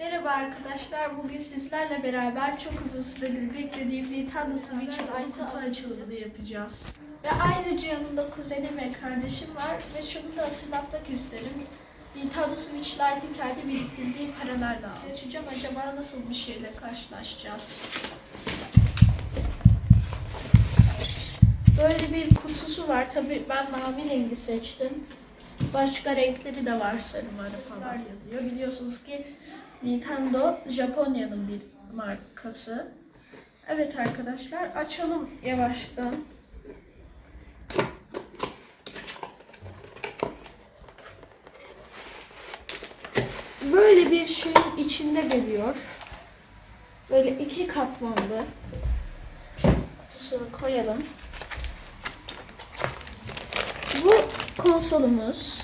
Merhaba arkadaşlar. Bugün sizlerle beraber çok uzun süredir beklediğim Nintendo Switch Lite kutu açılımını yapacağız. Ve ayrıca yanımda kuzenim ve kardeşim var ve şunu da hatırlatmak isterim. Nintendo Switch Lite'i kendi biriktirdiği paralarla açacağım. Acaba nasıl bir şeyle karşılaşacağız? Böyle bir kutusu var. Tabii ben mavi rengi seçtim. Başka renkleri de var sarıları falan yazıyor. Biliyorsunuz ki Nintendo Japonya'nın bir markası. Evet arkadaşlar açalım yavaştan. Böyle bir şeyin içinde geliyor. Böyle iki katmanlı. Kutusunu koyalım. Bu konsolumuz.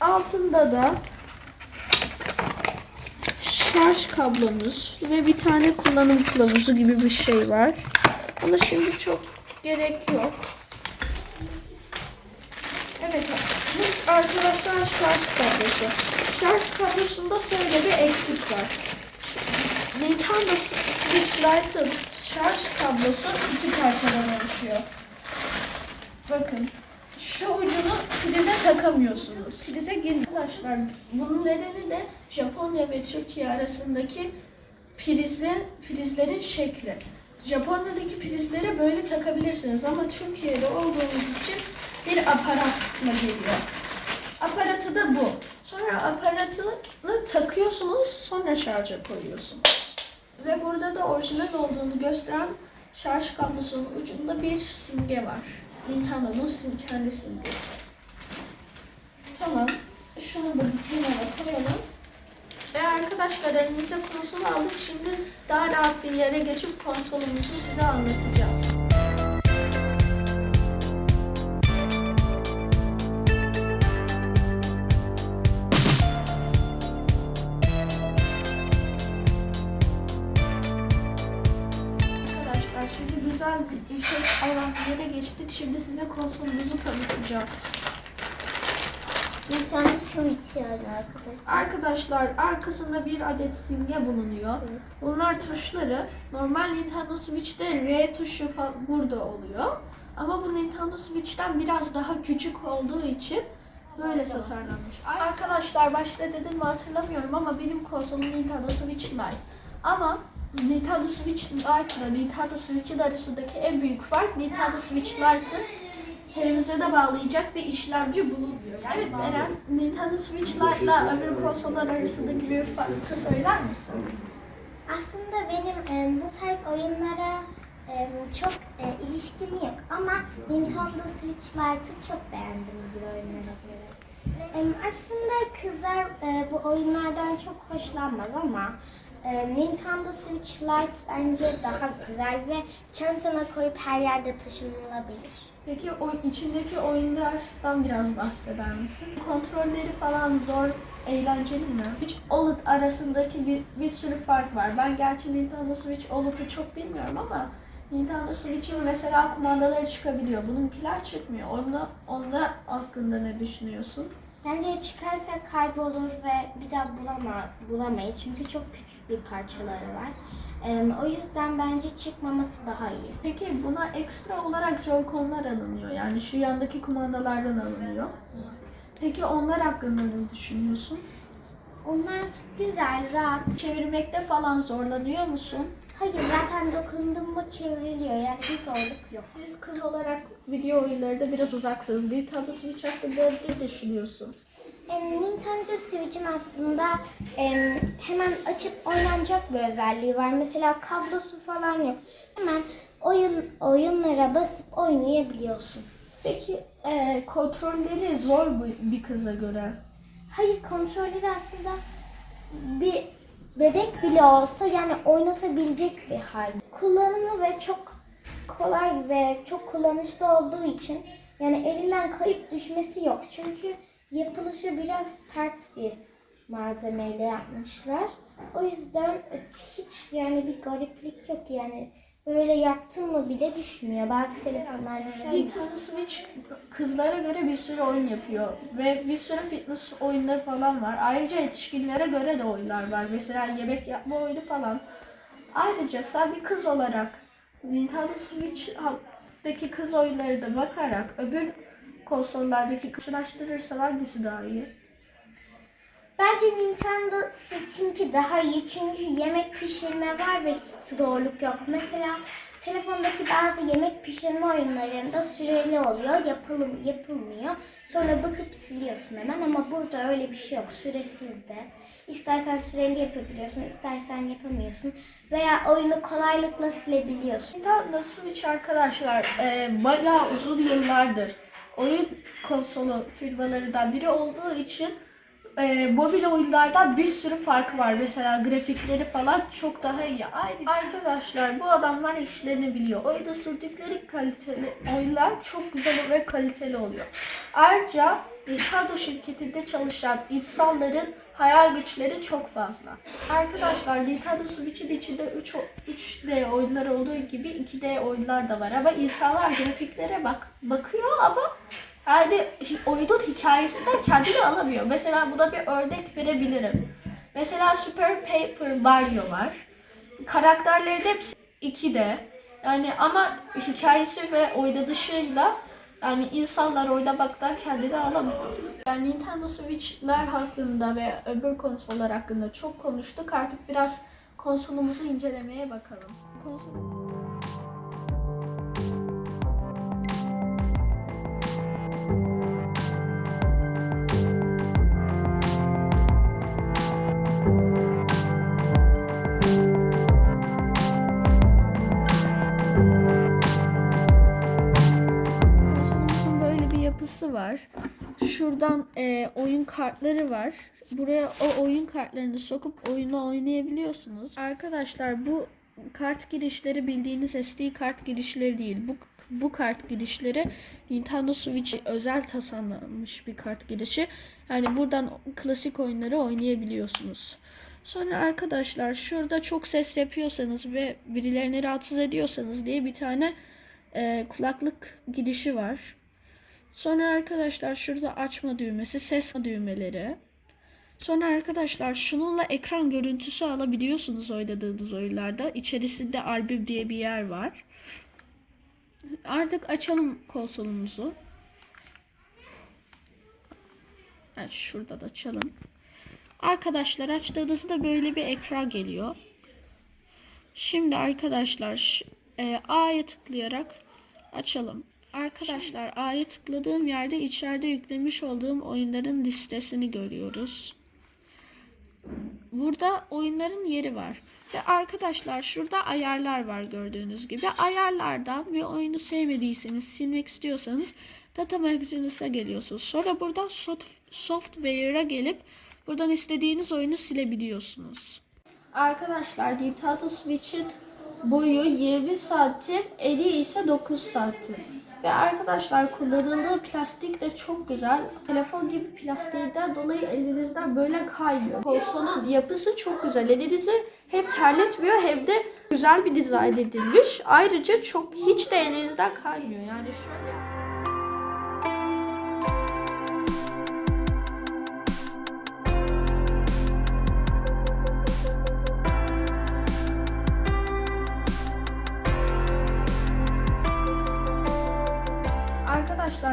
Altında da şarj kablomuz ve bir tane kullanım kılavuzu gibi bir şey var. Ama şimdi çok gerek yok. Evet arkadaşlar şarj kablosu. Şarj kablosunda şöyle bir eksik var. Nintendo Switch Lite'ın şarj kablosu iki parçadan oluşuyor. Bakın şu ucunu prize takamıyorsunuz. Prize gir arkadaşlar. Bunun nedeni de Japonya ve Türkiye arasındaki prizin, prizlerin şekli. Japonya'daki prizlere böyle takabilirsiniz ama Türkiye'de olduğumuz için bir aparatla geliyor. Aparatı da bu. Sonra aparatını takıyorsunuz sonra şarja koyuyorsunuz. Ve burada da orijinal olduğunu gösteren şarj kablosunun ucunda bir simge var. Nintendo'nun kendi simgesi. Tamam. Şunu da bir kenara koyalım. Ve arkadaşlar elimize konsol aldık. Şimdi daha rahat bir yere geçip konsolumuzu size anlatacağım. Güzel bir işe alan bir yere geçtik. Şimdi size konsolumuzu tanıtacağız. Bir tane yani arkadaşlar. Arkadaşlar arkasında bir adet simge bulunuyor. Evet. Bunlar tuşları. Normal Nintendo Switch'te R tuşu burada oluyor. Ama bu Nintendo Switch'ten biraz daha küçük olduğu için böyle tasarlanmış. Arkadaşlar başta dedim mi hatırlamıyorum ama benim konsolum Nintendo Switch Lite. Ama Nintendo Switch Lite ile Nintendo Switch'in arasındaki en büyük fark Nintendo Switch Lite'ı televizyona bağlayacak bir işlemci bulunmuyor. Evet Eren, Nintendo Switch Lite ile öbür konsollar arasındaki bir farkı söyler misin? Aslında benim e, bu tarz oyunlara e, çok e, ilişkim yok ama Nintendo Switch Lite'ı çok beğendim bir oyunlara göre. E, aslında kızlar e, bu oyunlardan çok hoşlanmaz ama Nintendo Switch Lite bence daha güzel ve çantana koyup her yerde taşınılabilir. Peki o içindeki oyunlardan biraz bahseder misin? Kontrolleri falan zor, eğlenceli mi? Hiç OLED arasındaki bir, bir sürü fark var. Ben gerçi Nintendo Switch OLED'ı çok bilmiyorum ama Nintendo Switch'in mesela kumandaları çıkabiliyor. Bununkiler çıkmıyor. Onda, onda hakkında ne düşünüyorsun? Bence çıkarsa kaybolur ve bir daha bulama, bulamayız çünkü çok küçük bir parçaları var. Ee, o yüzden bence çıkmaması daha iyi. Peki buna ekstra olarak Joy-Con'lar alınıyor. Yani şu yandaki kumandalardan alınıyor. Peki onlar hakkında ne düşünüyorsun? Onlar güzel, rahat. Çevirmekte falan zorlanıyor musun? Hayır zaten dokundum mu çevriliyor yani bir zorluk yok. Siz kız olarak video oyunları biraz uzaksınız. Nintendo Switch hakkında ne düşünüyorsun? Ee, Nintendo Switch'in aslında em, hemen açıp oynanacak bir özelliği var. Mesela kablosu falan yok. Hemen oyun oyunlara basıp oynayabiliyorsun. Peki e, kontrolleri zor bu bir kıza göre. Hayır kontrolleri aslında bir bebek bile olsa yani oynatabilecek bir hal. Kullanımı ve çok kolay ve çok kullanışlı olduğu için yani elinden kayıp düşmesi yok. Çünkü yapılışı biraz sert bir malzemeyle yapmışlar. O yüzden hiç yani bir gariplik yok yani böyle yaptım mı bile düşmüyor. Bazı telefonlar düşüyor. Nintendo Switch kızlara göre bir sürü oyun yapıyor ve bir sürü fitness oyunları falan var. Ayrıca yetişkinlere göre de oyunlar var. Mesela yemek yapma oyunu falan. Ayrıca sen bir kız olarak Nintendo Switch'teki kız oyunları da bakarak öbür konsollardaki karşılaştırırsan hangisi daha iyi? Bence Nintendo Switch'inki daha iyi çünkü yemek pişirme var ve hiç zorluk yok. Mesela telefondaki bazı yemek pişirme oyunlarında süreli oluyor, yapılım, yapılmıyor. Sonra bakıp siliyorsun hemen ama burada öyle bir şey yok, süresiz de. İstersen süreli yapabiliyorsun, istersen yapamıyorsun. Veya oyunu kolaylıkla silebiliyorsun. Nintendo Switch arkadaşlar e, bayağı uzun yıllardır oyun konsolu firmalarından biri olduğu için e, mobil oyunlardan bir sürü farkı var. Mesela grafikleri falan çok daha iyi. Ayrıca arkadaşlar bu adamlar işlerini biliyor. Oyunda sürdükleri kaliteli oyunlar çok güzel ve kaliteli oluyor. Ayrıca Nintendo şirketinde çalışan insanların hayal güçleri çok fazla. Arkadaşlar Nintendo Switch'in içinde 3 3D oyunlar olduğu gibi 2D oyunlar da var ama insanlar grafiklere bak bakıyor ama yani oyunun hikayesinden kendini alamıyor. Mesela buna bir örnek verebilirim. Mesela Super Paper Mario var. Karakterlerin hepsi 2D. Yani ama hikayesi ve oynanışıyla yani insanlar oynamaktan kendini alamıyor. Yani Nintendo Switch'ler hakkında ve öbür konsollar hakkında çok konuştuk. Artık biraz konsolumuzu incelemeye bakalım. Konsol Konsolumuzun böyle bir yapısı var. Şuradan e, oyun kartları var. Buraya o oyun kartlarını sokup oyunu oynayabiliyorsunuz. Arkadaşlar bu kart girişleri bildiğiniz SD kart girişleri değil. Bu bu kart girişleri Nintendo Switch özel tasarlanmış bir kart girişi. Yani buradan klasik oyunları oynayabiliyorsunuz. Sonra arkadaşlar şurada çok ses yapıyorsanız ve birilerini rahatsız ediyorsanız diye bir tane e, kulaklık girişi var. Sonra arkadaşlar şurada açma düğmesi, ses düğmeleri. Sonra arkadaşlar şununla ekran görüntüsü alabiliyorsunuz oynadığınız oyunlarda. İçerisinde albüm diye bir yer var. Artık açalım konsolumuzu. Evet, şurada da açalım. Arkadaşlar açtığınızda böyle bir ekran geliyor. Şimdi arkadaşlar e, A'ya tıklayarak açalım. Arkadaşlar A'ya tıkladığım yerde içeride yüklemiş olduğum oyunların listesini görüyoruz. Burada oyunların yeri var. Ve arkadaşlar şurada ayarlar var gördüğünüz gibi. Ayarlardan bir oyunu sevmediyseniz, silmek istiyorsanız Data Magnus'a geliyorsunuz. Sonra buradan soft- Software'a gelip buradan istediğiniz oyunu silebiliyorsunuz. Arkadaşlar Nintendo Switch'in boyu 20 santim, eni ise 9 santim. Ve arkadaşlar kullanıldığı plastik de çok güzel. Telefon gibi plastiğinden dolayı elinizden böyle kaymıyor. Konsolun yapısı çok güzel. Elinizi hem terletmiyor hem de güzel bir dizayn edilmiş. Ayrıca çok hiç de elinizden kaymıyor. Yani şöyle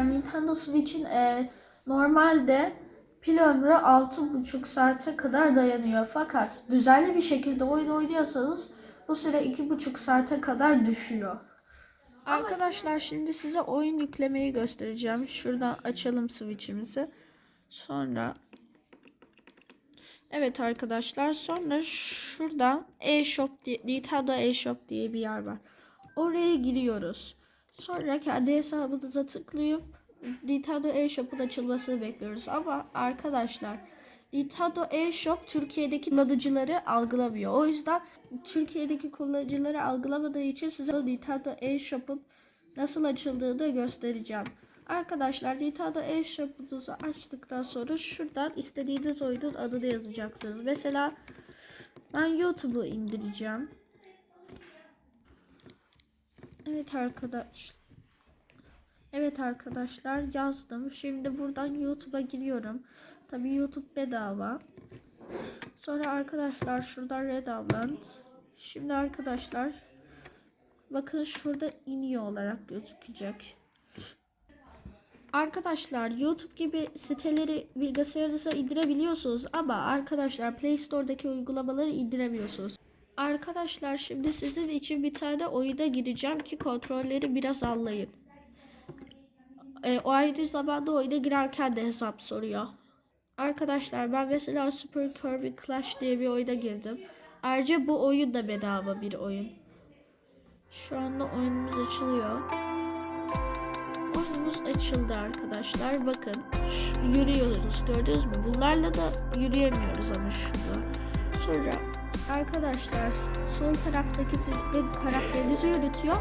Arkadaşlar Nintendo Switch'in e, normalde pil ömrü 6,5 saate kadar dayanıyor. Fakat düzenli bir şekilde oyun oynuyorsanız bu süre 2,5 saate kadar düşüyor. Arkadaşlar şimdi size oyun yüklemeyi göstereceğim. Şuradan açalım Switch'imizi. Sonra Evet arkadaşlar sonra şuradan eShop diye, Nintendo eShop diye bir yer var. Oraya giriyoruz. Sonra kendi hesabınıza tıklayıp Nintendo eShop'un açılmasını bekliyoruz. Ama arkadaşlar Nintendo eShop Türkiye'deki kullanıcıları algılamıyor. O yüzden Türkiye'deki kullanıcıları algılamadığı için size Nintendo eShop'un nasıl açıldığını göstereceğim. Arkadaşlar Nintendo eShop'unuzu açtıktan sonra şuradan istediğiniz oyunun adını yazacaksınız. Mesela ben YouTube'u indireceğim. Evet arkadaş. Evet arkadaşlar yazdım. Şimdi buradan YouTube'a giriyorum. Tabi YouTube bedava. Sonra arkadaşlar şuradan Red. Şimdi arkadaşlar bakın şurada iniyor olarak gözükecek. Arkadaşlar YouTube gibi siteleri bilgisayarınıza indirebiliyorsunuz ama arkadaşlar Play Store'daki uygulamaları indiremiyorsunuz. Arkadaşlar şimdi sizin için bir tane oyuna gireceğim ki kontrolleri biraz anlayın. E, o aynı zamanda oyuna girerken de hesap soruyor. Arkadaşlar ben mesela Super Kirby Clash diye bir oyuna girdim. Ayrıca bu oyun da bedava bir oyun. Şu anda oyunumuz açılıyor. Oyunumuz açıldı arkadaşlar. Bakın yürüyoruz gördünüz mü? Bunlarla da yürüyemiyoruz ama şurada. Sonra arkadaşlar sol taraftaki sizin karakterinizi yürütüyor.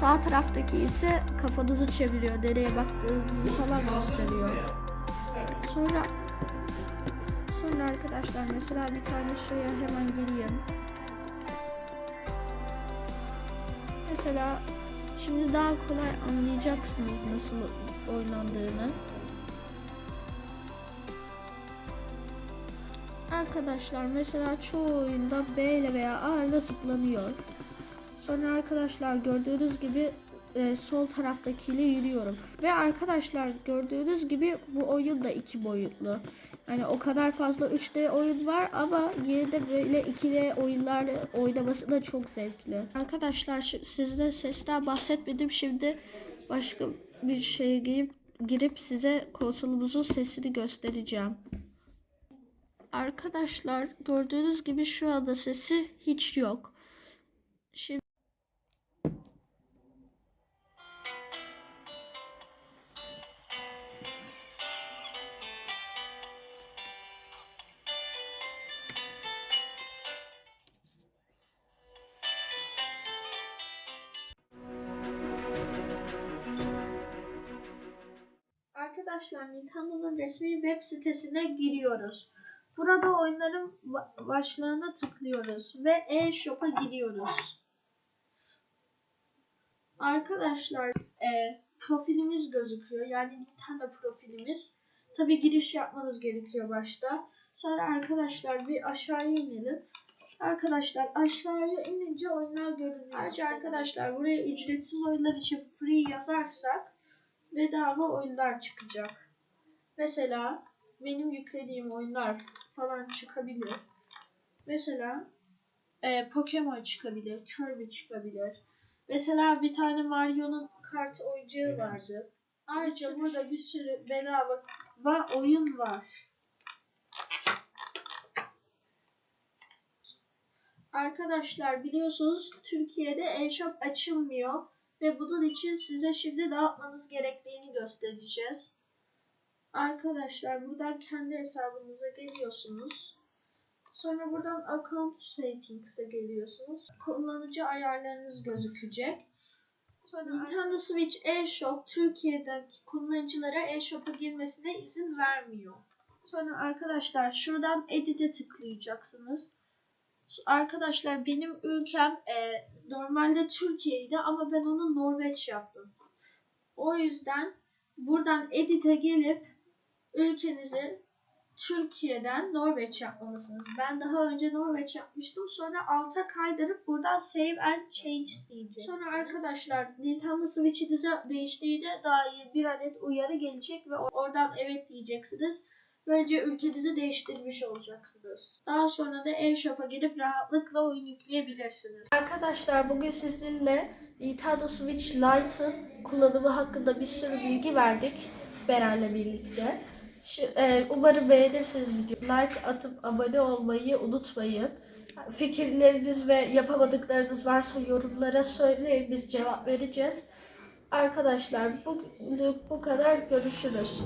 Sağ taraftaki ise kafanızı çeviriyor. Nereye baktığınızı falan gösteriyor. Sonra sonra arkadaşlar mesela bir tane şeye hemen gireyim. Mesela şimdi daha kolay anlayacaksınız nasıl oynandığını. Arkadaşlar mesela çoğu oyunda B ile veya A ile zıplanıyor. Sonra arkadaşlar gördüğünüz gibi e, sol taraftakiyle yürüyorum. Ve arkadaşlar gördüğünüz gibi bu oyun da iki boyutlu. Yani o kadar fazla 3D oyun var ama yine de böyle 2D oyunlar oynaması da çok zevkli. Arkadaşlar sizde sesten bahsetmedim. Şimdi başka bir şeye girip, girip size konsolumuzun sesini göstereceğim. Arkadaşlar gördüğünüz gibi şu anda sesi hiç yok. Şimdi Arkadaşlar Nintendo'nun resmi web sitesine giriyoruz. Burada oyunların ba- başlığına tıklıyoruz ve e-shop'a giriyoruz. Arkadaşlar e, profilimiz gözüküyor. Yani Nintendo profilimiz. Tabi giriş yapmanız gerekiyor başta. Sonra arkadaşlar bir aşağıya inelim. Arkadaşlar aşağıya inince oyunlar görünüyor. Ayrıca arkadaşlar buraya ücretsiz oyunlar için free yazarsak bedava oyunlar çıkacak. Mesela benim yüklediğim oyunlar falan çıkabilir. Mesela e, Pokemon çıkabilir, Kirby çıkabilir. Mesela bir tane Mario'nun kart oyuncağı vardı. Ayrıca burada bir sürü bedava va- oyun var. Arkadaşlar biliyorsunuz Türkiye'de e-shop açılmıyor ve bunun için size şimdi ne yapmanız gerektiğini göstereceğiz. Arkadaşlar buradan kendi hesabınıza geliyorsunuz. Sonra buradan account settings'e geliyorsunuz. Kullanıcı ayarlarınız gözükecek. Sonra Nintendo Switch eShop Türkiye'deki kullanıcılara eShop'a girmesine izin vermiyor. Sonra arkadaşlar şuradan Edit'e tıklayacaksınız. Arkadaşlar benim ülkem e, normalde Türkiye'ydi ama ben onu Norveç yaptım. O yüzden buradan Edit'e gelip ülkenizi Türkiye'den Norveç yapmalısınız. Ben daha önce Norveç yapmıştım. Sonra alta kaydırıp buradan Save and Change diyeceğim. Sonra arkadaşlar Nintendo Switch'inize değiştiğine dair bir adet uyarı gelecek ve oradan evet diyeceksiniz. Böylece ülkenizi değiştirmiş olacaksınız. Daha sonra da e-shop'a girip rahatlıkla oyun yükleyebilirsiniz. Arkadaşlar bugün sizinle Nintendo Switch Lite'ın kullanımı hakkında bir sürü bilgi verdik Beren'le birlikte. E, umarım beğenirsiniz videoyu. Like atıp abone olmayı unutmayın. Fikirleriniz ve yapamadıklarınız varsa yorumlara söyleyin biz cevap vereceğiz. Arkadaşlar bugünlük bu kadar görüşürüz.